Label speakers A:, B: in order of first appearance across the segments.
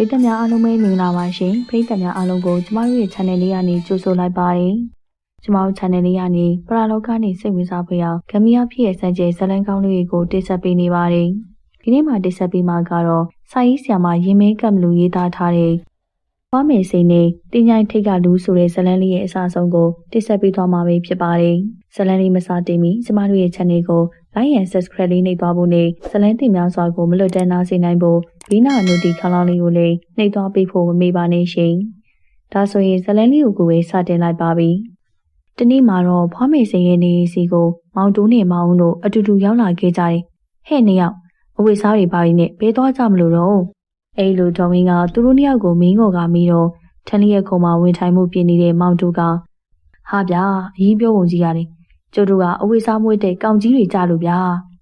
A: ပရိသတ်များအားလုံးပဲမင်္ဂလာပါရှင်ပရိသတ်များအားလုံးကိုကျမတို့ရဲ့ channel လေးကနေကြိုဆိုလိုက်ပါတယ်ကျမတို့ channel လေးကနေပရာလောကနေစိတ်ဝင်စားဖွယ်အောင်ဂမီယာဖြစ်ရဲ့စံကျဲဇလန်းကောင်းလေးတွေကိုတင်ဆက်ပေးနေပါတယ်ဒီနေ့မှာတင်ဆက်ပေးမှာကတော့စာရေးဆရာမရင်မဲကပ်မလူရေးသားထားတဲ့ဘွားမယ်စိန်နဲ့တင်ញိုင်းထိတ်ကလူဆိုတဲ့ဇလန်းလေးရဲ့အစအဆုံးကိုတင်ဆက်ပေးသွားမှာပဲဖြစ်ပါတယ် ဇလန်းလေးမစားတင်မီကျမတို့ရဲ့ channel ကို like and subscribe လေးနှိပ်သွားဖို့နဲ့ဇလန်းတင်များစွာကိုမလွတ်တမ်းနားစေနိုင်ဖို့ဘီနာနုတီခလောင်းလေးကိုလည်းနှိပ်သွားပေးဖို့မမေ့ပါနဲ့ရှင်။ဒါဆိုရင်ဇလန်းလေးကိုကိုပဲစတင်လိုက်ပါပြီ။ဒီနေ့မှာတော့ဖွားမေစိန်ရဲ့နေစီကိုမောင်တိုးနဲ့မောင်ဦးတို့အတူတူရောက်လာခဲ့ကြတယ်။ဟဲ့နှစ်ယောက်အဝိစားတွေပါရင်းနဲ့ဘဲသွားကြမလို့တော့။အဲ့လိုဒေါ်မင်းကသူတို့နှစ်ယောက်ကိုမင်းကောကမီတော့ထန်းလျက်ခုံမှာဝင်ထိုင်မှုပြင်နေတဲ့မောင်တိုးကဟာဗျာအရင်ပြောဝင်ကြည့်ရတယ်။ ကျုပ်တို့ကအဝိစားမွေးတဲ့ကောင်ကြီးတွေကြလို့ဗျာ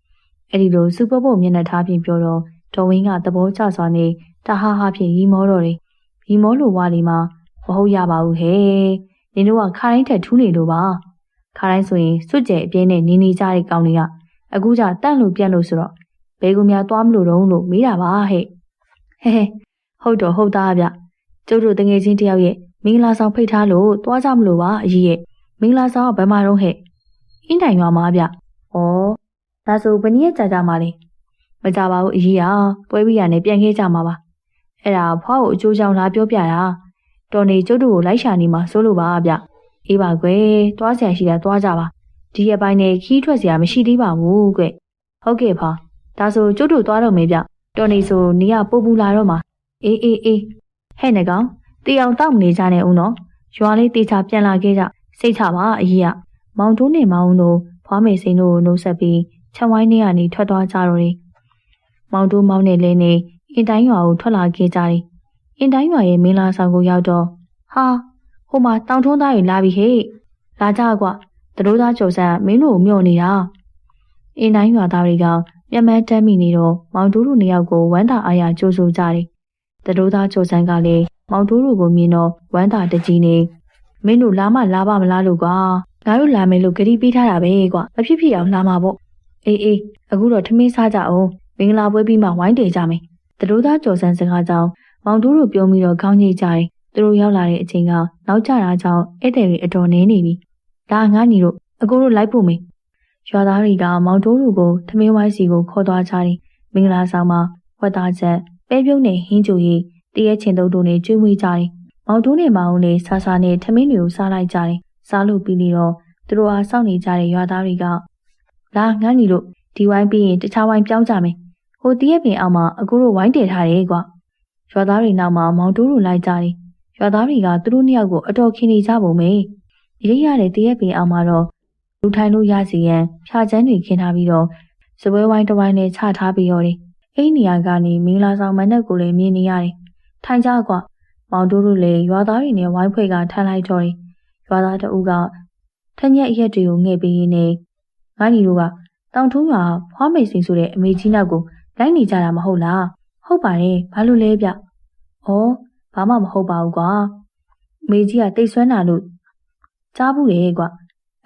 A: ။အဲ့ဒီလိုစူပါဘုတ်မျက်နှာထားပြင်ပြောတော့ဒေါ်ဝင်းကသဘောကျစွာနဲ့တဟားဟာဖြင့်ရီမောတော့တယ်။ရီမောလိုဝါလီမှာမဟုတ်ရပါဘူးဟဲ့။နင်တို့ကခါတိုင်းထက်ထူးနေလို့ပါ။ခါတိုင်းဆိုရင်စွတ်ကျဲအပြင်းနဲ့နေနေကြတဲ့ကောင်တွေကအခုကျတန့်လို့ပြန့်လို့ဆိုတော့ဘဲကူများသွားမလို့တော့လို့မေးတာပါဟဲ့။ဟဲဟဲဟုတ်တော့ဟုတ်သားဗျ။ကျုပ်တို့တငယ်ချင်းတယောက်ရဲ့မင်္ဂလာဆောင်ဖိတ်ထားလို့သွားကြမလို့ပါအကြီးရဲ့မင်္ဂလာဆောင်ကဘယ်မှာတော့ဟဲ့။ အင်းတိုင်ရွာမှာဗျ။ဩဒါဆိုဘယ်နည်းကြာကြမှာလဲ။မကြပါဘူးအကြီးอ่ะပွဲပြီးရနဲ့ပြန်ခဲ့ကြမှာပါအဲ့ဒါဖွားကိုအကျိုးကြောင့်လာပြောပြတာတော်နေကျုပ်တို့ကိုလိုက်ရှာနေမှာစိုးလို့ပါဗျအေးပါကွယ်သွားဆရာရှိတာသွားကြပါဒီရက်ပိုင်းနဲ့ခီးထွက်စရာမရှိသေးပါဘူးကွဟုတ်ကဲ့ဖာဒါဆိုကျုပ်တို့သွားတော့မေးဗျတော်နေဆိုနေရပို့ပူလာတော့မှာအေးအေးအေးဟဲ့နေကောင်တေအောင်တောက်မနေကြနဲ့ဦးနော်ရွာလေးတေချာပြန်လာခဲ့ကြစိတ်ချပါအကြီးက မောင်တိုးနေမောင်တို့ဖွားမေစိန်တို့ကိုနှုတ်ဆက်ပြီးချက်ဝိုင်းနေရနေထွက်သွားကြတော့တယ်မောင်တိုးမောင်နဲ့လဲနေအင်တိုင်းရွာကိုထွက်လာခဲ့ကြတယ်။အင်တိုင်းရွာရဲ့မင်းလာဆောင်ကိုရောက်တော့ဟာဟိုမှာတောင်ထုံးသားတွေလာပြီဟဲ့။လာကြကွာတတို့သားကျော်ဆန်းမင်းတို့ကိုမျှော်နေတာ။အင်တိုင်းရွာသားတွေကမျက်မှန်းတမ်းမိနေတော့မောင်တိုးတို့နှစ်ယောက်ကိုဝမ်းသာအားရကြိုးဆိုကြတယ်။တတို့သားကျော်ဆန်းကလည်းမောင်တိုးတို့ကိုမြင်တော့ဝမ်းသာတကြီးနေမင်းတို့လာမလာပါမလားလို့ကွာ ငါတို့လာမယ်လို့ကြတိပေးထားတာပဲကွာမဖြစ်ဖြစ်အောင်လာမှာပေါ့အေးအေးအခုတော့ထမင်းစားကြအောင်မင်္ဂလာပွဲပြီးမှဝိုင်းတည်ကြမယ်။တတို့သားကြော်စန်းစကားကြောင့်မောင်တို့တို့ပြောပြီးတော့ခေါင်းညိတ်ကြတယ်။သူတို့ရောက်လာတဲ့အချိန်ကနောက်ကျတာကြောင့်ဧည့်သည်တွေအတော်နည်းနေပြီ။ဒါငါညီတို့အကိုတို့လိုက်ဖို့မေး။ရွာသားတွေကမောင်တို့တို့ကိုထမင်းဝိုင်းစီကိုခေါ်သွားကြတယ်။မင်္ဂလာဆောင်မှာဝတ်သားချက်ပဲပြုံးနဲ့ဟင်းကြိုရီတရက်ချင်းတို့တို့နဲ့ကျွေးမွေးကြတယ်။မောင်တို့နဲ့မောင်ဦးနဲ့ဆာဆာနဲ့ထမင်းတွေကိုစားလိုက်ကြတယ်။ စားလို့ပြီးတော့သူတို့အားစောင့်နေကြတဲ့ရွာသားတွေကလာငါညီတို့ဒီဝိုင်းပြီးရင်တခြားဝိုင်းပြောင်းကြမယ်ဟိုတရက်ပင်အောက်မှာအကူတို့ဝိုင်းတည်ထားတယ်ကွာရွာသားတွေနောက်မှာမောင်တိုးတို့လိုက်ကြတယ်ရွာသားတွေကသူတို့နှစ်ယောက်ကိုအတော်ခင်နေကြပုံပဲရိပ်ရတဲ့တရက်ပင်အောက်မှာတော့လူထိုင်လို့ရစီရန်ဖြာချမ်းတွေခင်းထားပြီးတော့စပွဲဝိုင်းတစ်ဝိုင်းနဲ့ချထားပြီးရောတယ်အိမ်နေရာကနေမင်္ဂလာဆောင်မနက်ကိုလည်းမြင်နေရတယ်ထိုင်ကြကွာမောင်တိုးတို့လည်းရွာသားတွေနဲ့ဝိုင်းဖွဲ့ကထမ်းလိုက်တော့တယ် ရွာသားတအုပ်ကထညက်ရက်တွေကိုငှဲ့ပြီးရင်းနဲ့ငါညီတို့ကတောင်ထုံးရွာဖွားမိတ်စိန်ဆိုတဲ့အမေကြီးနောက်ကိုလိုက်နေကြတာမဟုတ်လားဟုတ်ပါတယ်ဘာလို့လဲဗျဩဘာမှမဟုတ်ပါဘူးကွာအမေကြီးကတိတ်ဆွမ်းတာလို့ကြားဘူးလေကွာ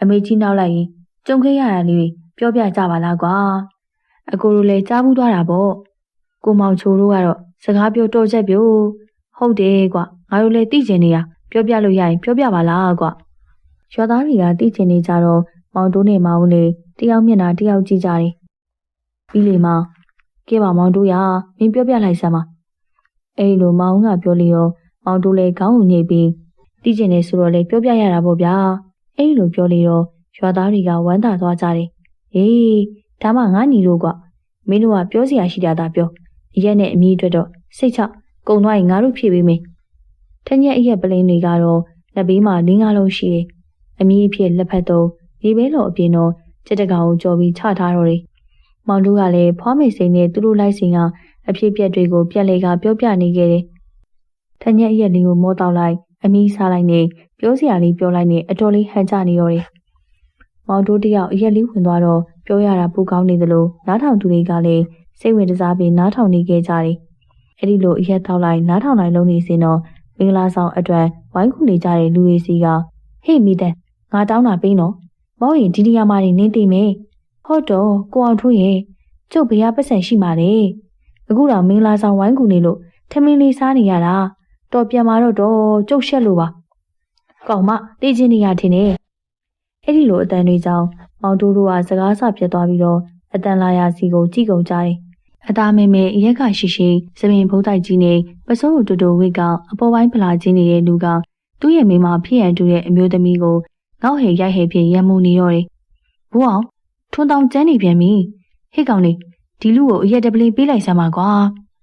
A: အမေကြီးနောက်လိုက်ရင်ကြုံခဲ့ရတာလေးပြောပြကြပါလားကွာအကိုတို့လည်းကြားဘူးသွားတာပေါ့ကိုမောင်ချိုတို့ကတော့စကားပြောတော့ချက်ပြို့ဟုတ်တယ်ကွာငါတို့လည်းသိကျင်နေတာ ပြောပြလို့ရရင်ပြောပြပါလားကွာရွာသားတွေကသိကျင်နေကြတော့မောင်တိုးနဲ့မောင်ဦးလေးတယောက်မျက်နှာတယောက်ကြည့်ကြတယ်ပြီးလေမောင်ကဲပါမောင်တို့ရမင်းပြောပြလိုက်စမ်းပါအဲ့လိုမောင်ကပြောလေရောမောင်တို့လည်းခေါင်းကိုညှိပြီးတီးကျင်နေဆိုတော့လေပြောပြရတာပေါ့ဗျာအဲ့လိုပြောလေတော့ရွာသားတွေကဝမ်းသာသွားကြတယ်ဟေးဒါမှငါညီတို့ကမင်းတို့ကပြောစရာရှိတာသာပြောအရက်နဲ့အမီးအတွက်တော့စိတ်ချကုံသွားရင်ငါတို့ဖြည့်ပေးမယ် ထညက်အရက်ပလင်းတွေကတော့လက်ဘေးမှာလင်းကားလုံးရှိတယ်အမီးအဖြစ်လက်ဖက်တော့ဒီဘဲလော်အပြင်တော့စက်တကောင်ကိုကြော်ပြီးချထားတော့တယ်မောင်တို့ကလည်းဖွားမိတ်စိန်နဲ့သူတို့လိုက်စဉ်ကအဖြစ်ပြက်တွေကိုပြက်လေကပြောပြနေခဲ့တယ်။ထညက်ရက်လေးကိုမောတောက်လိုက်အမီးစားလိုက်နေပြောစရာလေးပြောလိုက်နေအတော်လေးဟန်ကြနေတော့တယ်။မောင်တို့တယောက်အရက်လေးဝင်သွားတော့ပြောရတာပူကောင်းနေသလိုနားထောင်သူတွေကလည်းစိတ်ဝင်စားပြီးနားထောင်နေခဲ့ကြတယ်။အဲ့ဒီလိုအရက်တောက်လိုက်နားထောင်လိုက်လုံးနေစင်တော့ မင်္ဂလာဆောင်အတွက်ဝိုင်းခုနေကြတဲ့လူတွေစီကဟေ့မိတဲ့ငါတောင်းတာပေးနော်မောင်ရင်ဒီနေရာမှာနေသိမယ်ဟုတ်တော့ကိုအောင်ထွန်းရဲ့ကျုပ်ဘယ်ဟာပတ်စံရှိမှာလဲအခုတော့မင်္ဂလာဆောင်ဝိုင်းကူနေလို့ထမင်းလေးစားနေရတာတော်ပြန်มาတော့တော့ကြုတ်ရှက်လို့ပါကောင်မတေးချင်းနေရထင်တယ်အဲ့ဒီလိုအတန်တွေကြောင့်မောင်တိုးတို့ကစကားဆပြတ်သွားပြီးတော့အတန်လာရစီကိုကြည့်ကုန်ကြတယ် အသားမဲမဲရက်ကရှိရှိစပင်ဘုံတိုက်ကြီးနဲ့ပစိုးတူတူဝိတ်ကအပေါ်ပိုင်းဖလာချင်းနေတဲ့လူကသူ့ရဲ့မိမဖြစ်ရန်တူတဲ့အမျိုးသမီးကိုငေါက်ဟဲရိုက်ဟဲဖြစ်ရံမှုနေတော့တယ်။ဘူးအောင်ထွန်းတောင်ကျန်းနေပြန်ပြီ။ဟေ့ကောင်လေးဒီလူကိုအရက်တပလင်းပေးလိုက်စမ်းပါကွာ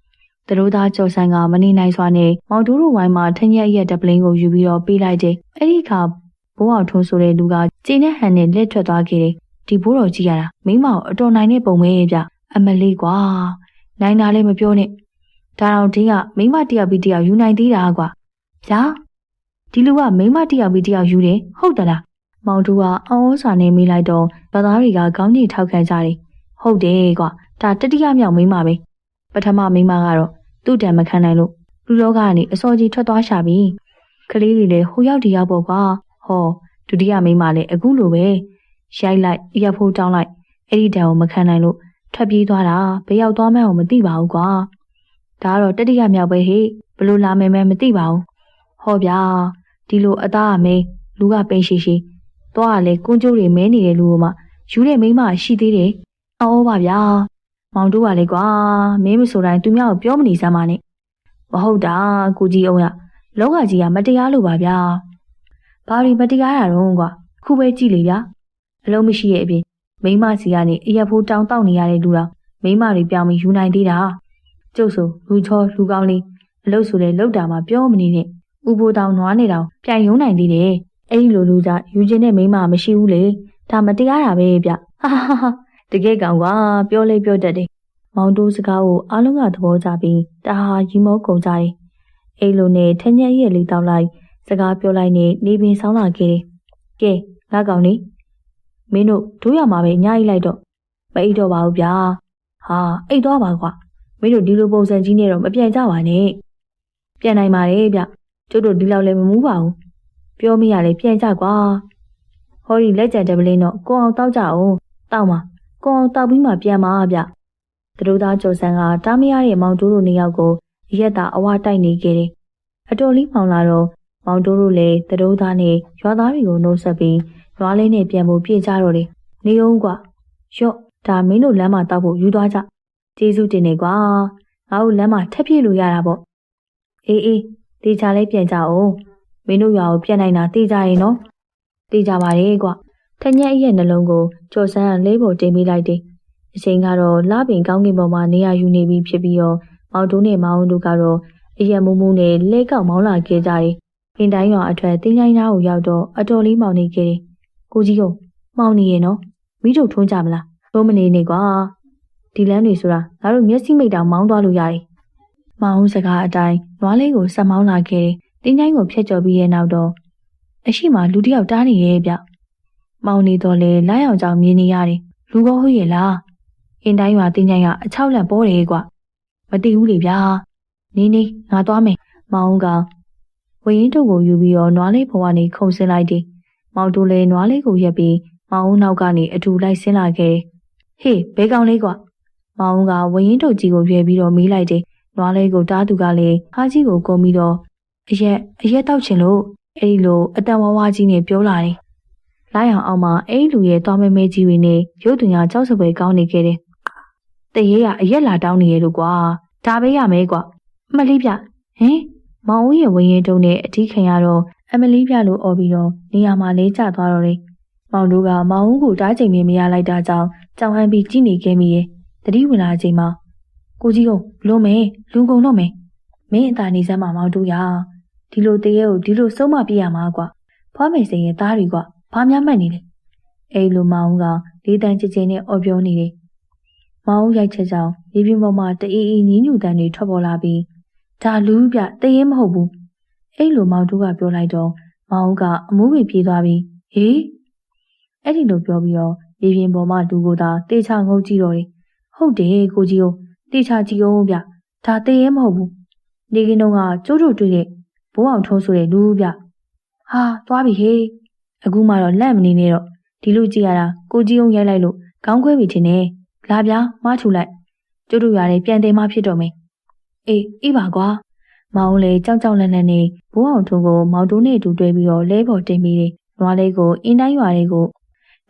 A: ။သူတို့သားကြော်ဆန်းကမနေနိုင်စွာနဲ့မောင်တိုးတို့ဝိုင်းမှာထညက်ရက်တပလင်းကိုယူပြီးတော့ပေးလိုက်တယ်။အဲ့ဒီခါဘိုးအောင်ထွန်းဆိုတဲ့လူကကျင်းတဲ့ဟန်နဲ့လက်ထွက်သွားခဲ့တယ်။ဒီဘိုးတော်ကြီးရတာမိမကိုအတော်နိုင်တဲ့ပုံပဲဗျ။ အမလေးကွာ။နိုင်တာလည်းမပြောနဲ့။ဒါတော့ဒီကမိမတယောက်ပြီးတယောက်ယူနိုင်သေးတာကွာ။ဗျာဒီလူကမိမတယောက်ပြီးတယောက်ယူတယ်ဟုတ်သလားမောင်တူကအော်စာနဲ့မေးလိုက်တော့ဗသားတွေကခေါင်းကြီးထောက်ခံကြတယ်ဟုတ်တယ်ကွာဒါတတိယမြောက်မိမပဲပထမမိမကတော့သူ့တံမခံနိုင်လို့လူလောကကနေအစောကြီးထွက်သွားရှာပြီကလေးတွေလည်းဟိုရောက်ဒီရောက်ပေါ့ကွာဟောဒုတိယမိမလည်းအခုလိုပဲရိုက်လိုက်ရက်ဖို့တောင်းလိုက်အဲ့ဒီတံကိုမခံနိုင်လို့ ထွက်ပြေးသွားတာဘယ်ရောက်သွားမှန်းမသိပါဘူးကွာဒါကတော့တတိယမြောက်ပဲဟေ့ဘလို့လာမယ်မဲမသိပါဘူးဟောဗျာဒီလိုအသားအမင်းလူကပိန်ရှိရှိသွားရလေကွန်းကျိုးတွေမဲနေတဲ့လူကမှယူတဲ့မိမရှိသေးတယ်။အော်ပါဗျာ။မောင်တို့ကလေကွာမင်းမဆိုတိုင်းသူများကိုပြောမနေစမ်းပါနဲ့။မဟုတ်တာကိုကြီးအောင်ရလောကကြီးကမတရားလို့ပါဗျာ။ဘာလို့မတရားတာတော့ကွာခုပဲကြည့်လေဗျာ။အလုံးမရှိရဲ့အပြင် မိမစီကနေအရက်ဖိုးတောင်းတောက်နေရတဲ့လူတော်မိမတွေပြောင်းပြီးယူနိုင်သေးတာ။ကျုပ်ဆိုလူချောလူကောင်းလေးအလုတ်ဆိုလေလောက်တာမှပြောမနေနဲ့။ဥပိုးတောင်နွားနေတောင်ပြန်ယုံနိုင်သေးတယ်အဲ့ဒီလိုလူကြယူခြင်းနဲ့မိမမရှိဘူးလေဒါမတရားတာပဲဗျဟာဟာဟာတကယ်ကောင်ကပြောလေပြောတတ်တယ်မောင်တိုးစကားကိုအားလုံးကသဘောကျပြီးတဟာရီမောကုန်ကြတယ်အဲ့လိုနဲ့ထညက်ရဲ့လေးတောက်လိုက်စကားပြောလိုက်နေနေပင်ဆောင်းလာခဲ့တယ်ကဲငါကောင်နေ မင်းတို့တို့ရမှာပဲအညာကြီးလိုက်တော့မအိတ်တော့ပါဘူးဗျာဟာအိတ်တော့ပါကွာမင်းတို့ဒီလိုပုံစံကြီးနဲ့တော့မပြန်ကြပါနဲ့ပြန်နိုင်ပါတယ်ဗျကျုပ်တို့ဒီလောက်လည်းမမူးပါဘူးပြောမိရလေပြန်ကြကွာဟောဒီလက်ကြံတဲ့ပလင်းတော့ကိုအောင်တောက်ကြအောင်တောက်မှာကိုအောင်တောက်ပြီးမှပြန်มาဗျသူတို့သားကျော်ဆန်းကတားမရတဲ့မောင်တိုးတို့နှစ်ယောက်ကိုရက်တာအဝတိုက်နေခဲ့တယ်အတော်လေးမောင်လာတော့မောင်တိုးတို့လည်းသူတို့သားနဲ့ရွာသားတွေကိုနှုတ်ဆက်ပြီး ရွာလေးနဲ့ပြန်ဖို့ပြေးကြတော့တယ်နေအောင်ကွာရော့ဒါမင်းတို့လမ်းမှာတောက်ဖို့ယူသွားကြကျေးဇူးတင်နေကွာငါတို့လမ်းမှာထက်ပြည့်လို့ရတာပေါ့အေးအေးတေချာလေးပြန်ကြအောင်မင်းတို့ရွာကိုပြန်နိုင်တာသိကြရင်နော်သိကြပါရဲ့ကွထညက်ရဲ့နှလုံးကိုကြော်ဆန်းကလေးပေါ်တင်ပေးလိုက်တယ်အချိန်ကတော့လှပင်ကောင်းကင်ပေါ်မှာနေရာယူနေပြီဖြစ်ပြီးတော့မောင်တုံးနဲ့မောင်တို့ကတော့အရက်မုံမုံနဲ့လဲကောက်မောင်းလာခဲ့ကြတယ်အင်းတိုင်းရွာအထွက်တင်းချိုင်းသားကိုရောက်တော့အတော်လေးမောင်နေခဲ့တယ် ကိုကြီးကမောင်နေရဲ့နော်မိတို့ထွန်းကြမလားသုံးမနေနေကွာဒီလမ်းတွေဆိုတာငါတို့မျက်စိမိတ်တောင်မောင်းသွားလို့ရတယ်မောင်စကားအတိုင်းနွားလေးကိုဆက်မောင်းလာခဲ့တယ်တင်းချိုင်းကိုဖျက်ကျော်ပြီးရဲ့နောက်တော့အရှိမလူတယောက်တားနေရဲ့ဗျ။မောင်နေတော့လေလိုင်းအောင်ကြောင်မြင်နေရတယ်။လူကောဟုတ်ရဲ့လား။အင်းတိုင်းရွာတင်းချိုင်းကအချောက်လန့်ပေါ်တယ်ကွ။မသိဘူးလေဗျာ။နေနေငါသွားမယ်။မောင်ကဝရင်တို့ကိုယူပြီးတော့နွားလေးဘဝနေခုံဆင်းလိုက်တယ်။ မောင်တို့လည်းနွားလေးကိုရက်ပြီးမောင်ဦးနောက်ကနေအတူလိုက်ဆင်းလာခဲ့တယ်။ဟေးဘဲကောင်လေးကွ။မောင်ကဝရင်တို့ကြီးကိုရွယ်ပြီးတော့မေးလိုက်တယ်။နွားလေးကိုတားသူကလည်းဟာကြီးကိုကုံပြီးတော့အရက်အရက်တောက်ချင်လို့အဲ့ဒီလိုအတန်ဝါးဝါးကြီးနဲ့ပြောလာတယ်။လိုက်အောင်အောင်မှာအဲ့ဒီလူရဲ့သွားမဲမဲကြီးတွေနဲ့ရုပ်သူညာကြောက်စပွဲကောင်းနေခဲ့တယ်။တရေကအရက်လာတောင်းနေရလို့ကွာ။ဒါပဲရမယ်ကွာ။မလေးပြဟင်မောင်ဦးရဲ့ဝင်းရင်တုံးနဲ့အထီးခံရတော့ အမလီပြလို့អော်ပြီးတော့နေရာမှာလေးကျသွားတော့တယ်။မောင်တို့ကမောင်ဦးကိုတားချိန်မင်းမရလိုက်တာကြောင့်ကြောင်ဟန်ပြီးကြည့်နေခဲ့မိရဲ့။တတိဝင်လာချိန်မှာကိုကြီးကလုံးမဲလူကုန်တော့မဲမင်းအသာနေစမ်းမမောင်တို့ရဒီလိုတရေကိုဒီလိုဆုံးမပြရမှာကွာဖွားမယ်စိန်ရဲ့သားတွေကွာဘာများမှတ်နေလဲအဲ့လိုမောင်ကလေးတန်းချစ်ချင်းနဲ့အော်ပြောနေတယ်မောင်ရိုက်ချက်ကြောင်မြေပြင်ပေါ်မှာတအေးအေးညင်းညူတန်းတွေထွက်ပေါ်လာပြီးဒါလူပြတရေမဟုတ်ဘူး အဲ့လိုမောင်တို့ကပြောလိုက်တော့မောင်ကအမိုးဝင်ပြေးသွားပြီးဟေးအဲ့ဒီလိုပြောပြီးတော့မြေပြင်ပေါ်မှာလူကိုသာတေချာငုံကြည့်တော့တယ်ဟုတ်တယ်ကိုကြီးအောင်တေချာကြည့်အောင်ဗျဒါတရေမဟုတ်ဘူးနေကင်းတော့ကကျိုးတို့တွေ့တဲ့ဘိုးအောင်ထုံးဆိုတဲ့လူဗျဟာသွားပြီဟေးအခုမှတော့လက်မနေနဲ့တော့ဒီလူကြည့်ရတာကိုကြီးအောင်ရိုက်လိုက်လို့ခေါင်းခွဲပြီထင်တယ်လာပြားမထူလိုက်ကျုပ်တို့ရတယ်ပြန်တယ်မှဖြစ်တော့မယ်အေးအေးပါကွာ မောင်လေးကြောက်ကြောက်လန့်လန့်နဲ့ဘိုးအောင်ထုံးကိုမောင်တိုးနဲ့အတူတွဲပြီးတော့လဲပေါ်တင်ပြီးတယ်နွားလေးကိုအင်းတိုင်းရွာလေးကို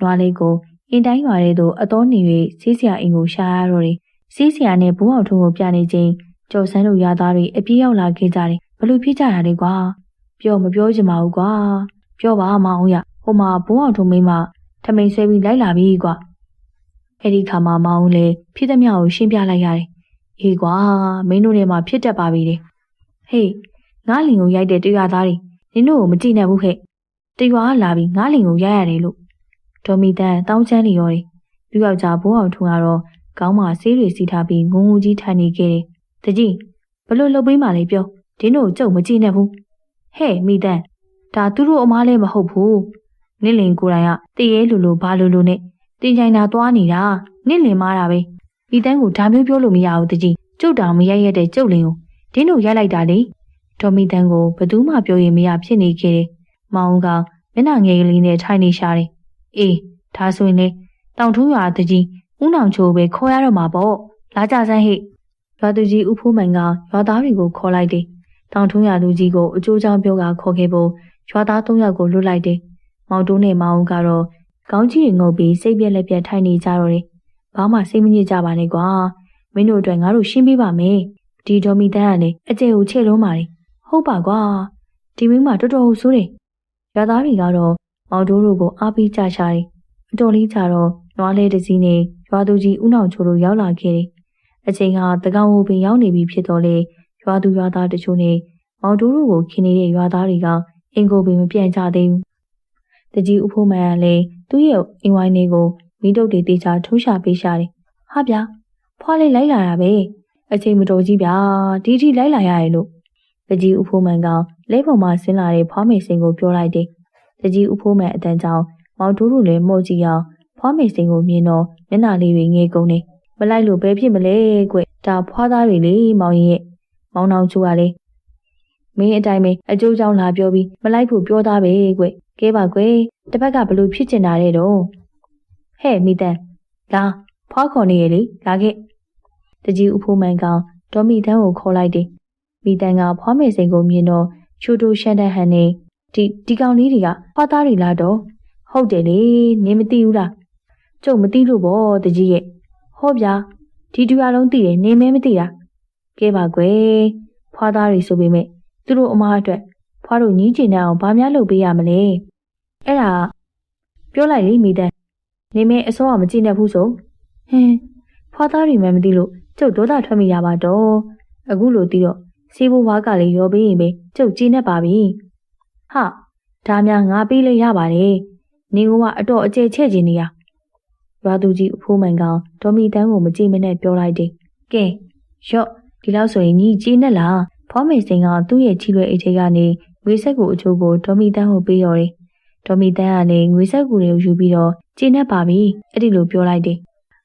A: နွားလေးကိုအင်းတိုင်းရွာလေးတို့အတော်နေ၍စီးစရာအိမ်ကိုရှာရတော့တယ်စီးစရာနဲ့ဘိုးအောင်ထုံးကိုပြနေချင်းကျော်စန်းတို့ရွာသားတွေအပြေးရောက်လာခဲ့ကြတယ်ဘလို့ဖြစ်ကြတာလဲကွာပြောမပြောချင်ပါဘူးကွာပြောပါမအောင်ရဟိုမှာဘိုးအောင်ထုံးမိမထမိန်ဆွဲပြီးလိုက်လာပြီကွာအဲ့ဒီခါမှာမောင်လည်းဖြစ်သည်မကိုရှင်းပြလိုက်ရတယ်အေးကွာမင်းတို့ထဲမှာဖြစ်တတ်ပါပြီလေ ဟေးငါလင်ကိုရိုက်တဲ့တရားသားတွေနင်တို့ကိုမကြည့်နိုင်ဘူးဟဲ့တရွာကလာပြီးငါလင်ကိုရိုက်ရတယ်လို့ဒေါ်မီတန်တောင်းချမ်းနေရောတယ်လူယောက်ျားဘိုးအောင်ထုံကတော့ခေါင်းမှာဆေးတွေစီးထားပြီးငုံငူကြီးထိုင်နေခဲ့တယ်တကြီးဘလို့လှုပ်ပေးမှလဲပြောဒင်းတို့ကြုံမကြည့်နဲ့ဘူးဟဲ့မိတန်ဒါသူတို့အမားလည်းမဟုတ်ဘူးနင့်လင်ကိုယ်တိုင်ကတရေလူလူဘာလူလူနဲ့တင်ချိုင်တာသွားနေတာနင့်လင်မားတာပဲမိတန်းကိုဒါမျိုးပြောလို့မရဘူးတကြီးကျုပ်တောင်မရိုက်ရတဲ့ကျုပ်လင်ကို ဒင်းတို့ရိုက်လိုက်တာလေဒေါ်မိတန်းကိုဘသူမှပြောရင်မရဖြစ်နေခဲ့တယ်မောင်ကမျက်နှာငယ်ကလေးနဲ့ထိုင်နေရှာတယ်အေးဒါဆိုရင်လေတောင်ထူးရွာတကြီးဦးနောင်ချိုပဲခေါ်ရတော့မှာပေါ့လာကြစမ်းဟိရွာသူကြီးဦးဖိုးမိုင်ကရွာသားတွေကိုခေါ်လိုက်တယ်တောင်ထုံးရလူကြီးကိုအကျိုးကြောင့်ပြောကခေါ်ခဲ့ဖို့ရွာသား၃ယောက်ကိုလွတ်လိုက်တယ်မောင်တိုးနဲ့မောင်ကတော့ကောင်းကြီးတွေငုပ်ပြီးစိတ်ပြက်လက်ပြက်ထိုင်နေကြတော့တယ်ဘာမှစိတ်မညစ်ကြပါနဲ့ကွာမင်းတို့အတွက်ငါတို့ရှင်းပေးပါမယ် ဒီဒေါ်မီတန်းကလည်းအကျဲကိုချဲ့လုံးပါလေဟုတ်ပါကွာဒီမင်းမတော်တော်ဟုတ်ဆိုးတယ်ရွာသားတွေကတော့မောင်တိုးတို့ကိုအားပေးကြရှာတယ်အတော်လေးကြတော့နွားလေးတစ်စီးနဲ့ရွာသူကြီးဦးနောင်ချိုတို့ရောက်လာခဲ့တယ်အချိန်ကတကောင်ဟိုပင်ရောက်နေပြီဖြစ်တော့လေရွာသူရွာသားတချို့နဲ့မောင်တိုးတို့ကိုခင်နေတဲ့ရွာသားတွေကအင်ကိုပင်မပြန့်ကြသေးဘူးတကြီးဦးဖိုးမန်ကလည်းသူ့ရဲ့အင်ဝိုင်းလေးကိုမိတုတ်တွေတေချာထိုးရှာပေးရှာတယ်ဟာဗျာဖွားလေးလိုက်လာတာပဲ အချိန်မတော်ကြီးဗျာဒီထိလိုက်လာရရဲ့လို့တကြီးဦးဖိုးမန်ကလက်ပေါ်မှာဆင်းလာတဲ့ဖွားမေစင်ကိုပြောလိုက်တယ်တကြီးဦးဖိုးမန်အတန်းကြောင့်မောင်တိုးတို့လည်းမော့ကြည့်အောင်ဖွားမေစင်ကိုမြင်တော့မျက်နှာလေးတွေငေးကုန်နေမလိုက်လို့ဘယ်ဖြစ်မလဲကွဒါဖွားသားတွေလေမောင်ရင်ရဲ့မောင်နောင်ချူကလေမင်းအတိုင်းပဲအကျိုးကြောင့်လာပြောပြီးမလိုက်ဖို့ပြောသားပဲကွကဲပါကွယ်တစ်ဖက်ကဘလို့ဖြစ်ကျင်တာတဲ့တော့ဟဲ့မိတန်လာဖွားခေါ်နေရလေလာခဲ့ တကြီးဦးဖိုးမန်ကောင်ဒေါ်မိတန်းကိုခေါ်လိုက်တယ်မိတန်ကဖွားမေစိန်ကိုမြင်တော့ချူတူရှန်တဲ့ဟန်နဲ့ဒီဒီကောင်လေးတွေကဖွားသားတွေလားတော့ဟုတ်တယ်လေနင်မသိဘူးလားကျုပ်မသိလို့ပေါ့တကြီးရဲ့ဟောဗျာဒီတူရလုံးသိတယ်နင်မဲမသိတာကဲပါကွယ်ဖွားသားတွေဆိုပေမဲ့သူတို့အမားအတွက်ဖွားတို့ညီးကျင်တဲ့အောင်ဘာများလုပ်ပေးရမလဲအဲ့ဒါပြောလိုက်လိမိတဲ့နေမဲအစောကမကြည့်နဲ့ဘူးဆိုဟင်းဖွားသားတွေမှမသိလို့ ကျုပ်ဒေါသထွက်မိရပါတော့အခုလိုသိတော့စီးဘိုးဘွားကလည်းရောပေးရင်ပဲကျုပ်ကြည့်နေပါပြီဟာဒါများငါပေးလို့ရပါတယ်နေကအတော့အကျဲချဲ့ချင်နေရရွာသူကြီးအဖိုးမှန်ကောင်ဒေါ်မီတန်းကိုမကြည့်မနဲ့ပြောလိုက်တယ်ကဲရော့ဒီလောက်ဆိုရင်ညီကြည့်နဲ့လားဖောမေစင်ကသူ့ရဲ့ချီလွယ်အိတ်ထဲကနေငွေဆက်ကိုအချို့ကိုဒေါ်မီတန်းကိုပေးရော်တယ်ဒေါ်မီတန်းကလည်းငွေဆက်ကူတွေကိုယူပြီးတော့ကျင်းနေပါပြီအဲ့ဒီလိုပြောလိုက်တယ်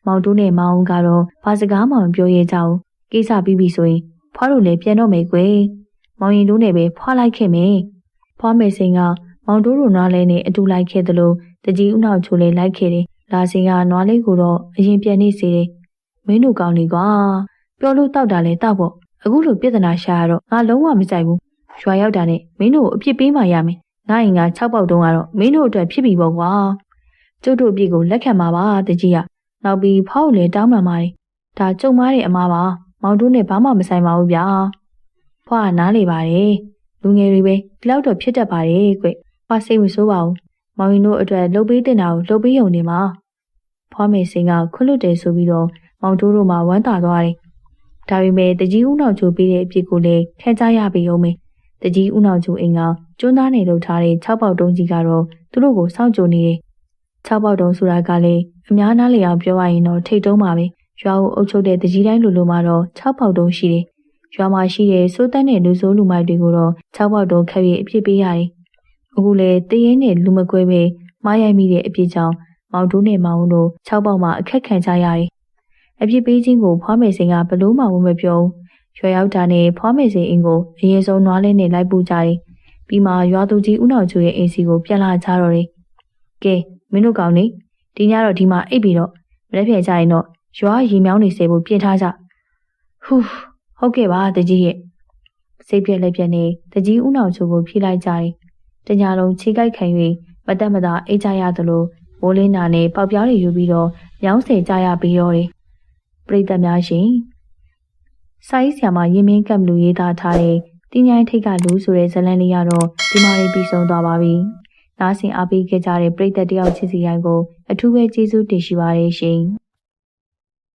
A: မောင်တိုးနဲ့မောင်ကတော့ဘာစကားမှမပြောရကြဘူးကိစ္စပြီးပြီဆိုရင်ဖွားတို့လည်းပြန်တော့မယ်ကွယ်မောင်ရင်တိုးနဲ့ပဲဖွားလိုက်ခဲ့မယ်ဖွားမေစင်ကမောင်တိုးတို့နွားလဲနဲ့အတူလိုက်ခဲ့သလိုတကြီးဦးနောက်ချိုလေးလိုက်ခဲ့တယ်လာစင်ကနွားလေးကိုတော့အရင်ပြန်နေစေတယ်မင်းတို့ကောင်းနေကွာပြောလို့တောက်တာလဲတောက်ပေါ့အခုလိုပြဿနာရှာရတော့ငါလုံးဝမကြိုက်ဘူးရွာရောက်တာနဲ့မင်းတို့ကိုအပြစ်ပေးမှရမယ်ငါရင်က6ပေါက်တုံးကတော့မင်းတို့အတွက်ဖြစ်ပြီပေါ့ကွာကျုပ်တို့အပြစ်ကိုလက်ခံပါပါတကြီးက နောက်ပြီးဖောက်လည်းတောင်းပန်ပါတယ်ဒါကြုံမားတဲ့အမားပါမောင်တို့နဲ့ဘာမှမဆိုင်ပါဘူးဗျာဖွားနားလေပါတယ်လူငယ်တွေပဲဒီလောက်တော့ဖြစ်တတ်ပါတယ်ကွဖွားစိတ်မဆိုးပါဘူးမောင်ရင်တို့အတွက်လှုပ်ပေးတင်တာကိုလှုပ်ပေးုံနေမှာဖွားမေစင်ကခွလွတ်တယ်ဆိုပြီးတော့မောင်တို့တို့မှဝမ်းသာသွားတယ်ဒါပေမဲ့တကြီးဦးနောက်ချိုပေးတဲ့အဖြစ်ကိုလည်းခံကြရပေအောင်မယ်တကြီးဦးနောက်ချိုအိမ်ကကျွန်းသားနေလှုပ်ထားတဲ့6ပေါက်တုံးကြီးကတော့သူတို့ကိုစောင့်ကြိုနေတယ် 6ပေါက်တုံးဆိုတာကလည်းအများနားလည်အောင်ပြောရရင်တော့ထိတ်တုံးပါပဲရွာကိုအုပ်ချုပ်တဲ့တကြီးတိုင်းလူလူမှာတော့6ပေါက်တုံးရှိတယ်ရွာမှာရှိတဲ့စိုးတန်းတဲ့လူဆိုးလူမိုက်တွေကိုတော့6ပေါက်တုံးခက်ရအဖြစ်ပေးရတယ်အခုလေတရင်နဲ့လူမကွဲပဲမားရိုက်မိတဲ့အဖြစ်ကြောင့်မောင်တိုးနဲ့မောင်တို့6ပေါက်မှာအခက်ခံကြရတယ်အပြစ်ပေးခြင်းကိုဖွားမေစင်ကဘလို့မှမပြောရွှေရောက်တာနဲ့ဖွားမေစင်အင်းကိုအရင်ဆုံးနွားလေးနဲ့လိုက်ပူကြတယ်ပြီးမှရွာသူကြီးဦးနောက်ကျူရဲ့အိမ်စီကိုပြန်လာကြတော့တယ်ကဲ မင်းတို့ကောင်နေဒီညတော့ဒီမှာအိပ်ပြီးတော့မနေ့ပြန်ကြရင်တော့ရွာရီမြောင်းနေစေဖို့ပြင်ထားကြဟူးဟဟုတ်ကဲ့ပါတကြီးရဲ့စိတ်ပြက်လက်ပြက်နဲ့တကြီးဦးနောင်ချိုကိုဖြေလိုက်ကြတယ်တညာလုံးခြေကိုက်ခံ၍မတက်မတာအိတ်ကြရသလိုမိုးလင်းနာနဲ့ပေါက်ပြားတွေယူပြီးတော့ညောင်းဆယ်ကြရပြီးတော့တယ်ပရိသတ်များရှင်စာရေးဆရာမရင်မင်းကပ်လူရေးသားထားတဲ့တင်းញိုင်းထိတ်ကလူဆိုတဲ့ဇာတ်လမ်းလေးကတော့ဒီမှာလေးပြီးဆုံးသွားပါပြီ။ နားဆင်အားပေးခဲ့ကြတဲ့ပရိသတ်တယောက်ချစ်စီတိုင်းကိုအထူးပဲကျေးဇူးတင်ရှိပါတယ်ရှင်။